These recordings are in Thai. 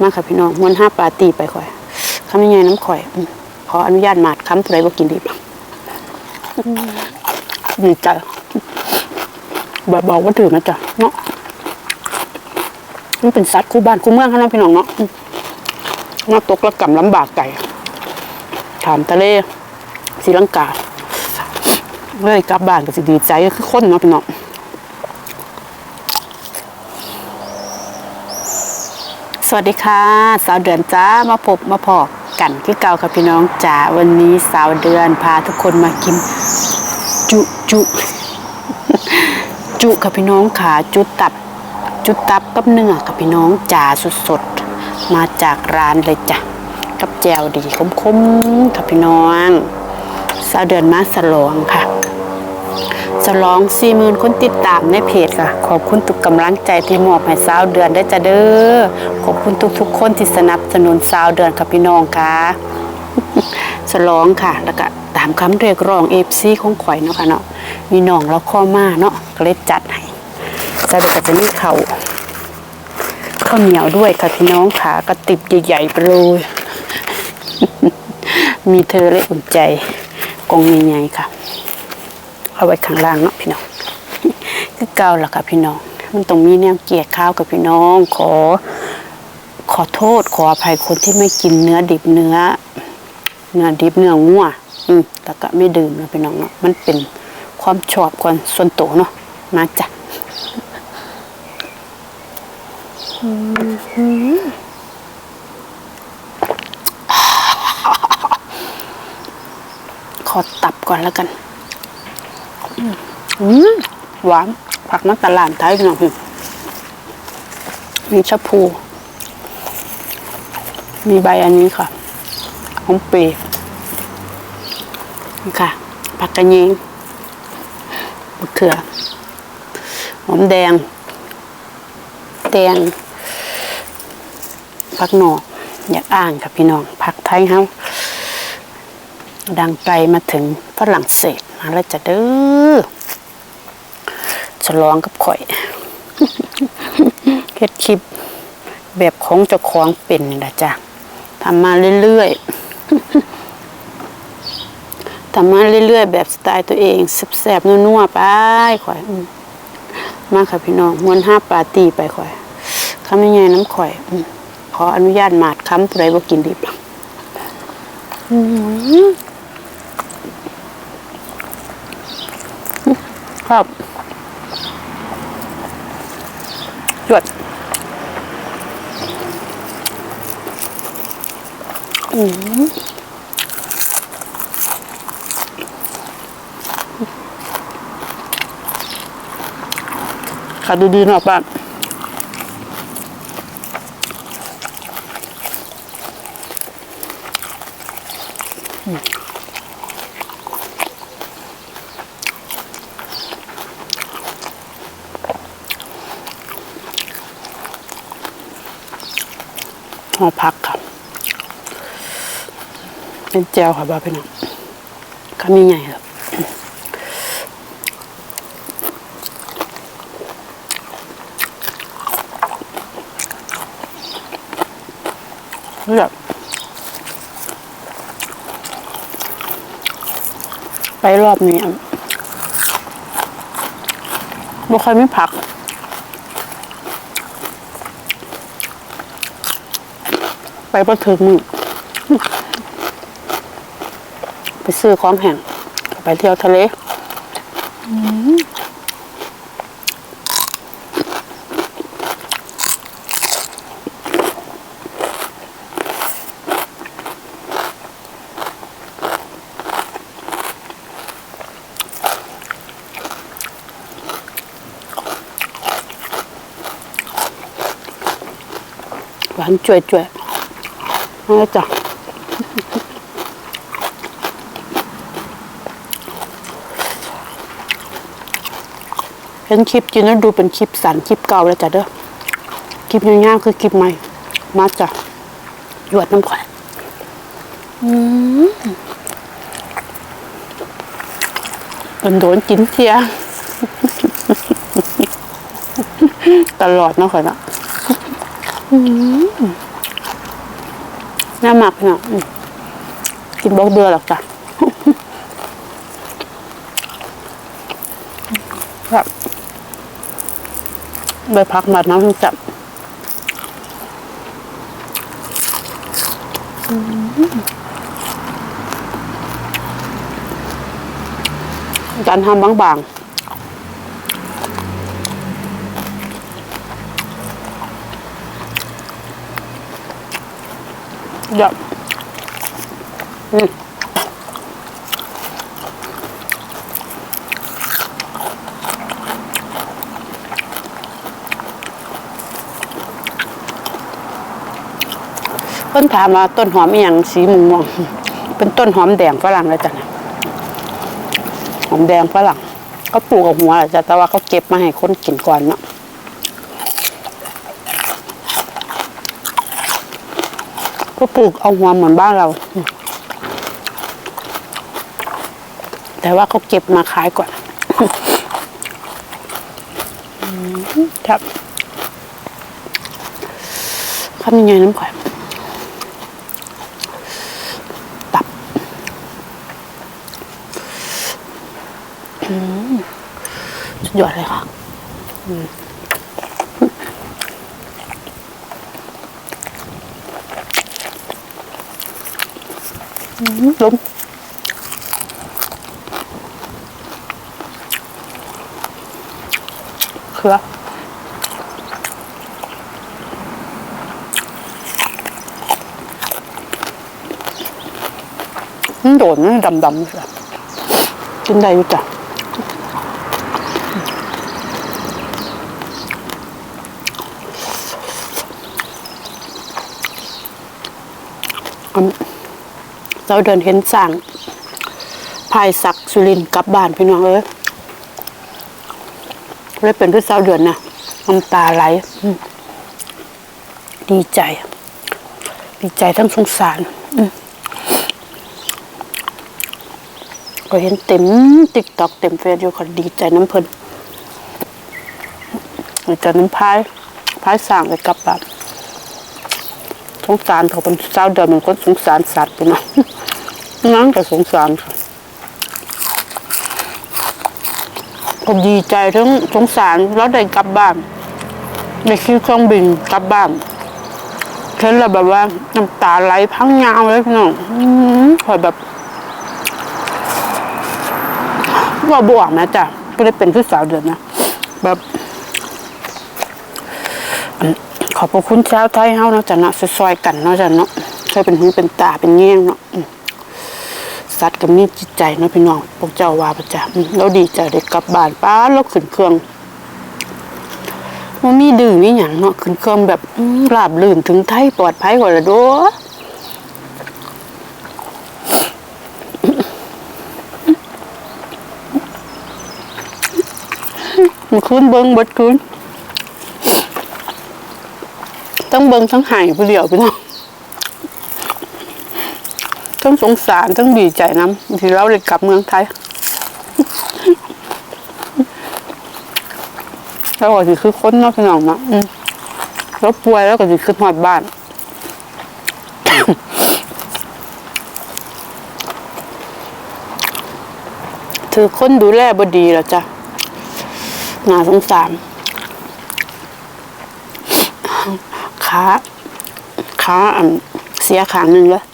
มาค่ะพี่น้องมวนห้าปลาตีไปข่อยคำยังไงน้ำข่อยขออนุญาตหมาดคำตัวใดบ่กินดิบอืมดีใจแบบบอกว่าถือนะจ๊ะเนาะมันเป็นสัตว์คู่บ้านคู่เมืองเขาเนาะพี่น้องเนาะอืมมาตกระกำลำบากไก่ถามทะเลศรีลังกาเลยกลับบ้านก็สิดีใจคือคนเนาะพี่น้อง สวัสดีค่ะ สาวเดือนจ้ามาพบมาพอกันที่เก่าค่ะพี่น้องจ๋าวันนี้สาวเดือนพาทุกคนมากิน จุจุจุค่ะพี่น้องค่ะจุตับ จุตับกับเนื้อค่ะพี่น้องจ๋าสดๆมาจากร้านเลยจ้ะกับแจวดีคมๆค่ะพี่น้อง สาวเดือนมาสลองค่ะ ฉลองสี่หมื่นคนติดตามในเพจค่ะ ขอบคุณทุกกำลังใจที่มอบให้สาวเดือนได้จ้ะเด้อขอบคุณทุกๆ คนที่สนับสนุนสาวเดือนค่ะพี่น้องค่ะฉลองค่ะ แล้วก็ตามคำเรียกร้องเอฟซีของข่อยเนาะค่ะเนาะมีน้องเราข้อมาเนาะก็เลยจัดให้สาวเดือนก็จะมีเขาข้าวเหนียวด้วยค่ะพี่น้องค่ะกระติบใหญ่ๆไปเลยมีเธอเลยอุ่นใจกองใหญ่ๆค่ะ เอาไว้ข้างล่างเนาะพี่น้องคือเก่าล่ะค่ะพี่น้อง มันต้องมีแนวเกลียดข้าวกับพี่น้อง ขอ ขอโทษขออภัยคนที่ไม่กินเนื้อดิบเนื้อเนื้อดิบเนื้องัวอืมแล้วก็ไม่ดื่มนะพี่น้องเนาะมันเป็นความชอบความส่วนตัวเนาะมาจ้ะขอตับก่อนแล้วกัน หวาน ผักมันตลาดไทยพี่น้องพี่มีชะพู มีใบอันนี้ค่ะหอมเปรย์นี่ค่ะ ผักกระเยงมะเขือหอมแดง แดงผักหนอกอยากอ่านค่ะพี่น้องผักไทยเฮาดังไกลมาถึงฝรั่งเศสมาแล้วจะเด้อ ลองกับข่อยเฮ็ดคลิปแบบของเจ้าของเป็นนะจ้ะทำมาเรื่อยๆทำมาเรื่อยๆ แบบสไตล์ตัวเองแซ่บๆนัวๆไปข่อยมมาค่ะพี่น้องมวนห้าปาตีไปข่อยคำยังไงน้ำข่อยขออนุญาตหมาดคำตัวใดบ่กินดิบครับ จวด อืมขาดูดีเนาะป้าอืมห่อผักค่ะ เป็นแจวค่ะบ้าพี่น้องข้ามีใหญ่ครับเลือกไปรอบนี้อะบ่ค่อยไม่ผักไปประถึงมือ ซื้อของแห้งไปเที่ยวทะเลหวานจ่วยๆนี่จ้ะ เห็นคลิปจีนแล้วดูเป็นคลิปสั้นคลิปเก่าแล้วจ้ะเด้อคลิปยาวๆคือคลิปใหม่ มาจ้ะหยวดน้ำข่อยเป็นโดนกินเทียตลอดนะข่อยเนาะน่ามักพี่น้องอืมกินบล็อกเดือหรอกจ้ะครับ ใบพักมาน้ำจับการทำบางๆเยอะอืม พิ่นถามว่าต้นหอมอีหยังสีม่วงๆเป็นต้นหอมแดงฝรั่งเลยจ้ะนะหอมแดงฝรั่งเขาปลูกกับหัวแหละจ้ะแต่ว่าเขาเก็บมาให้คนกินก่อนเนาะก็ปลูกเอาหัวเหมือนบ้านเรา แต่ว่าเขาเก็บมาขายก่อนครับข้าวมันไงน้ำข่อยตับอืม สุดยอดเลยค่ะอืมอืมล้มเคือมันโดดมันดำๆเลยกินได้อยู่จ้ะ เราเดินเห็นสั่งพายศักสุรินกลับบ้านพี่น้องเอ้ยเลยเป็นคือเศร้าเดือนนะน้ำตาไหลดีใจ ดีใจทั้งสงสารก็เห็นเต็มติ๊กตอกเต็มเฟซอยู่ก็ดีใจน้ำเพลินดีใจน้ำพายพายสั่งไปกลับบ้าน งสารเขาเป็นเศร้าเดือนเป็นคนสงสารสัตว์ไปนะนั่งแต่สงสารค่ะผมดีใจทั้งสงสารแล้วได้กลับบ้านได้ขึ้นเครื่องบินกลับบ้านเห็นแล้วแบบว่าน้ำตาไหลพังยาวเลยพี่น้องอื้อหือคอยแบบว่าบวกนะจ๊ะก็ได้เป็นคือสาวเดือนนะแบบ อบพระคุณชาวไทยเฮาเนาะจ้ะเนาะซอยๆกันเนาะจ้ะเนาะช่วยเป็นหูเป็นตาเป็นเงี้ยงเนาะสัตว์ก็มีจิตใจเนาะพี่น้องพวกเจ้าว่าประจำเราดีใจได้กลับบ้านป้าเราขึ้นเครื่องมันมีดื้อมีหยังเนาะขึ้นเครื่องแบบอื้อราบลื่นถึงไทยปลอดภัยกว่าละโดมันคืนเบิ้งบดคืน ต้องเบิงทั้งหายผู้เดียวพี่น้องทั้งสงสารทั้งดีใจน้ำที่เราได้กลับเมืองไทยแล้วก็สิคือค้นเนาะพี่น้องเนาะแล้วป่วยแล้วก็สิขึ้นหอดบ้านถือคนดูแลบดีแล้วจ้ะน่าสงสาร ขาขาอันเสียขางหนึ่งแล้ว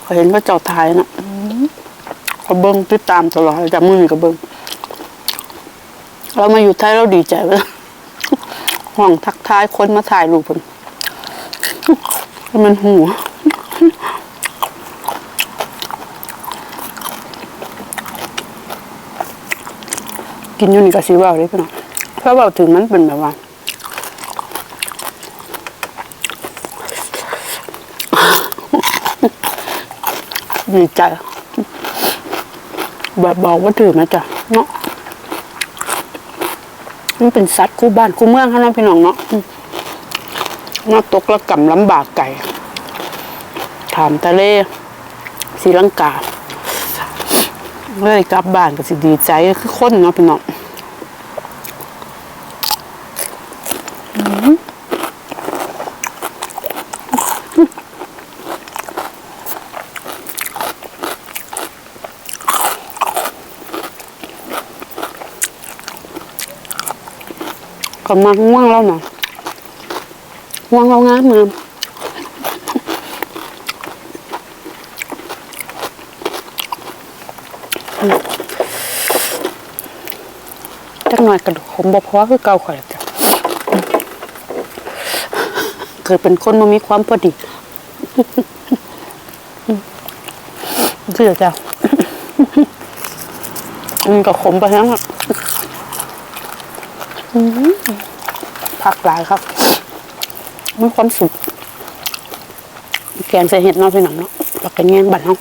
เขาเห็นว่าเจ้าทายนะอืมเขาเบิ้งติดตามตลอดจากมือนี่ก็เบิ้งเรามาอยู่ไทยเราดีใจไปแล้วห่วงทักทายคนมาถ่ายรูปผมมันหัวกินอยู่นี่ก็สีว่าเลยพี่น้องเพราะว่าถึงมันเป็นแบบว่า ดีใจแบบบอกว่าถือมาจ้ะเนาะมันเป็นสัตว์คู่บ้านคู่เมืองเขาเนาะพี่น้องเนาะเนาะตกระกำลำบากไก่ถามทะเลสีลังกาเลยกลับบ้านก็สิดีใจคือคนเนาะพี่น้อง ก็มาง่วงแล้วนะง่วงเรางามงามจักหน่อยกระดูกผมบ่พอคือเก่าข่อยแล้วจ้ะเกิดเป็นคนมันมีความพอดีเชื่อจ้ะมันก็ขมไปแล้วอะ ผักหลายครับมีความสุขแกงใส่เห็ดเนาะพี่น้องเนาะแล้วก็แงงบั่นเนาะ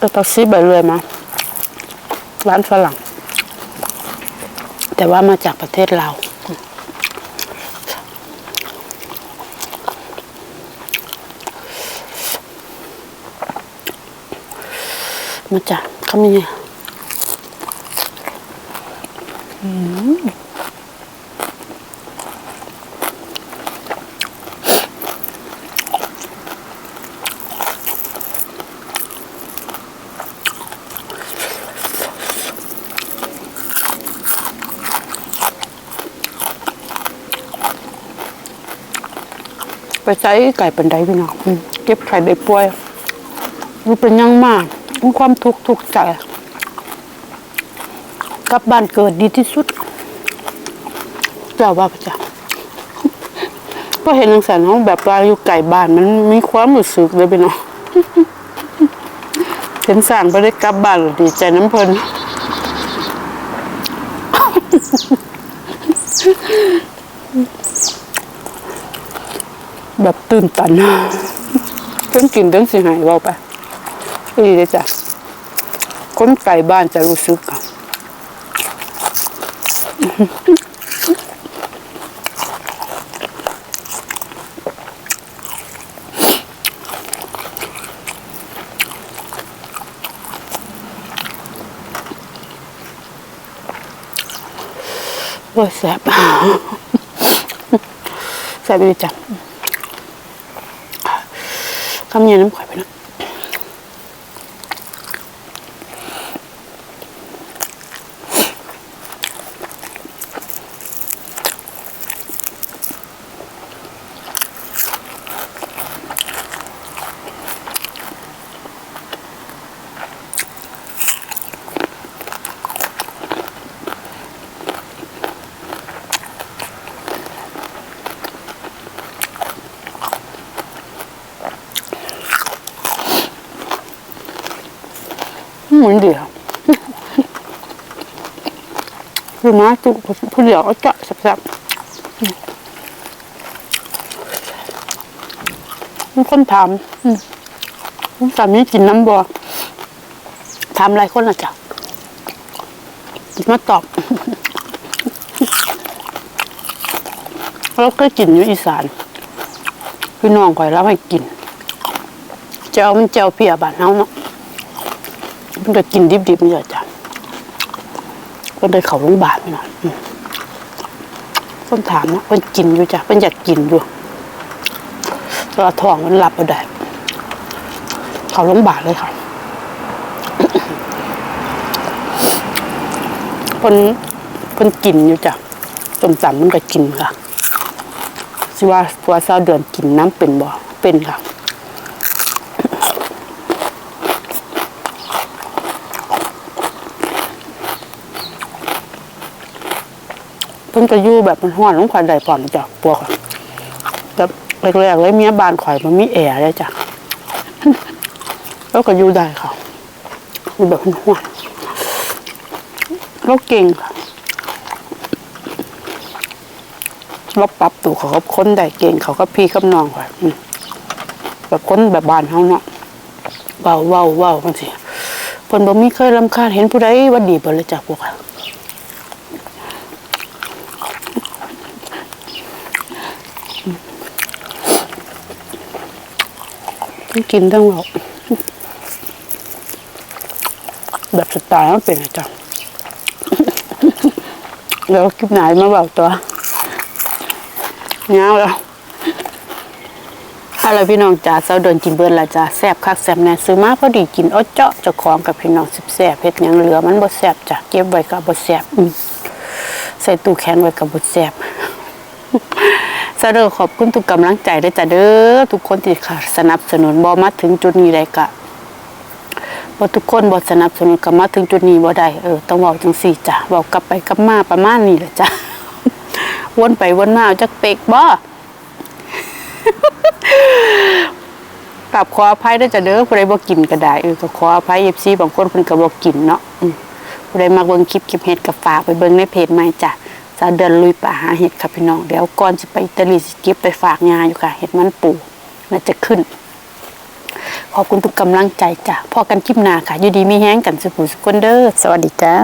ก็ตักซีใบเรือยมา ร้านฝรั่ง แต่ว่ามาจากประเทศลาว มาจากเขามีไงอืมไปใช้ไก่เป็นไดพี่น้องเก็บไข่ได้ป่วยมันเป็นยังมาก มีความทุกข์ทุกข์ใจกลับบ้านเกิดดีที่สุดเจ้าว่าพระเจ้าพอเห็นลังสันห้องแบบว่าอยู่ไก่บ้านมันมีความรู้สึกเลยพี่น้องเห็นสั่งไปได้กลับบ้านดีใจน้ำเพลินแบบตื่นตันเพิ่งกินเพิ่งสิหายเราไป นี่เลยจ้ะคนไก่บ้านจะรู้สึกอะโอ้ยแสบแสบดีจ้ะคำเย็นน้ำข่อยไปนะ มือนเดียวคือมาจุผู้เดียวก็จะแซ่บๆมีคนถามอืมสามีกินน้ำบัวถามหลายคนละจ้ะมาตอบเราเคยกินอยู่อีสานพี่น้องคอยรับให้กินเจ้ามันเจ้าเพียบานเฮาเนาะ มันก็กินดิบๆนี่แหละจ้ะก็เลยเขาโรงพยาบาลไม่น่อยอืมคนถามว่าเพิ่นกินอยู่จ้ะเพิ่นอยากกินอยู่แต่ว่าท้องมันรับบ่ได้เขาโรงพยาบาลเลยค่ะเพิ่นเพิ่นกินอยู่จ้ะต้มตำมันก็กินค่ะสิว่าตัวเศร้าเดือนกินน้ำเป็นบ่เป็นค่ะ พิ่นก็อยู่แบบมันห้อนลงข่อยได้พร้อมจ้ะปวกแบบแรกๆเลยเมียบ้านข่อยมันมีแอร์เลยจ้ะแล้วก็อยู่ได้ค่ะอยู่แบบมันห้อนเราเก่งค่ะเราปรับตัวเขากับคนได้เก่งเขาก็พี่กับน้องข่อยอืมแบบค้นแบบบ้านเฮาเนาะเว้าเว้าเว้าจังซี่เพิ่นบ่มีเคยรำคาญเห็นผู้ใดว่าดีบิดเลยจ้ะพวกค่ะ ทั้งกินทั้งหลอกแบบสไตล์มันเป็นอะจ้ะแล้วคลิปไหนมาบอกตัวเงาแล้วเอาล่ะพี่น้องจ๋าเสาเดินกินเบิดละจ้ะแซบคักแซบแน่ซื้อมาพอดีกินเอเจาะเจ้าของกับพี่น้องสิบแซบเฮ็ดหยังเหลือมันบ่แซบจ้ะเก็บไว้ก็บ่แซบใส่ตู้แข็งไว้ก็บ่แซบ เสาเดินขอบคุณทุกกำลังใจด้วยจ้ะเด้อทุกคนที่ค่ะ สนับสนุนบ่มาถึงจุดนี้ได้ก็บ่ทุกคนบ่สนับสนุนก็มาถึงจุดนี้บ่ได้เออต้องเว้าจังซี่จ้ะเว้ากลับไปกลับมาประมาณนี้แหละจ้ะวนไปวนมาเอาจักเปกบ่กลับขออภัยด้วยจ้ะเด้อผู้ใดบ่กินก็ได้เออก็ขออภัย FC บางคนเพิ่นก็บ่กินเนาะผู้ใดมาเบิ่งคลิปเก็บเห็ดก็ฝากไปเบิ่งในเพจใหม่จ้ะ สาเดินลุยป่าหาเห็ดค่ะพี่น้อง เดี๋ยวก่อนจะไปอิตาลีสิเก็บไปฝากงานอยู่ค่ะ เห็ดมันปูน่าจะขึ้น ขอบคุณทุกกำลังใจจ้ะพอกันคลิปหน้าค่ะ อยู่ดีมีแห้งกันสุขสุคนเด้อสวัสดีจ้า